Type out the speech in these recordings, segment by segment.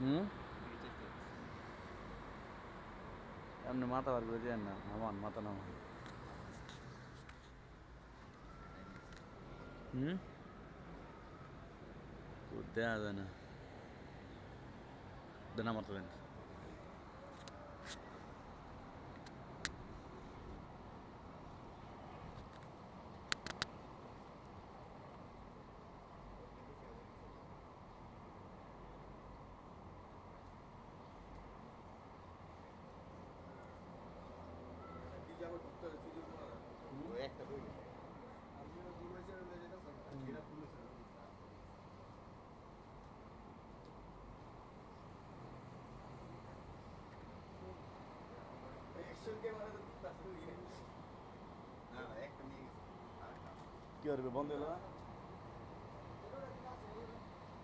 ಹ್ಞೂ ఏమన్నా మాట వాళ్ళు గురి అన్న అమ్మ అన్నమాతనమ్మ ఉద్దే అదన ధన మాట్లాడండి Görbe bonde la.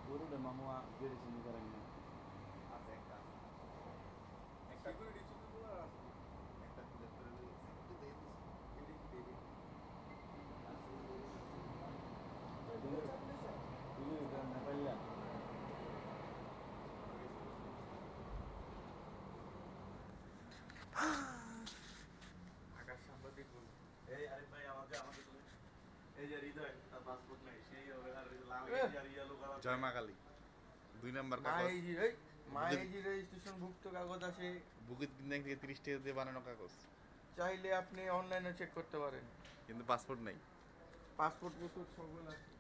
Guru de mamua gere sini karangnya. Azeka. Ekta guru de sini guru la. Ekta guru de sini guru de gere gere. Ini udah apa ya? Ah. মা কালী দুই নাম্বার কাগজ। মাইজি রেজিস্ট্রেশন ভুক্ত কাগজ আছে। থেকে তিরিশ টাকা দিয়ে বানানো কাগজ। চাইলে আপনি অনলাইনে চেক করতে পারেন। কিন্তু পাসপোর্ট নেই। পাসপোর্ট পাসপোর্ট সবগুলো আছে।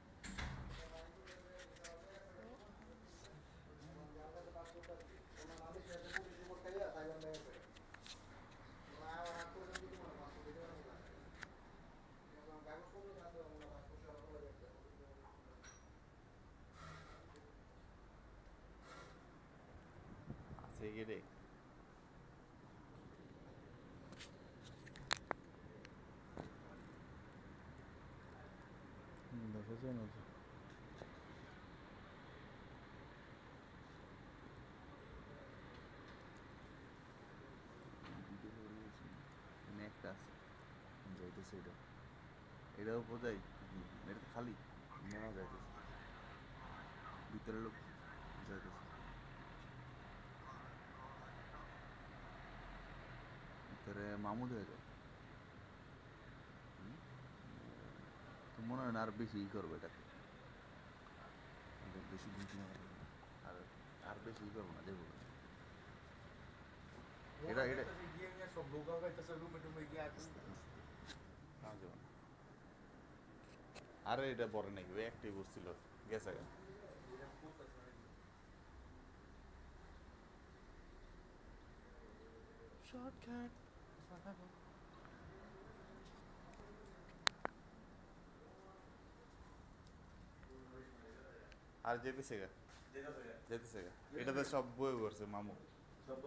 না তো। এখানে একটা আছে। যাইতেছে এটা। এটাও বোঝাই এটা খালি। নেওয়া যাইতেছে। ভিতরে লোক যাইতেছে। ভিতরে মামুদ হয়ে যায় হুম? তো মনে হয় না আর বেশি ই করব এটাকে। এটা বেশি আর আর বেশি ই করব না দেবো। এটা সব রুমে টুমে গিয়ে। আরে এটা বড় নাকি? ওই একটাই বসছিল গেছে গা shortcut. আর যেতেছে গা যেতেছে গা এটাতে সব বই করছে মামু সব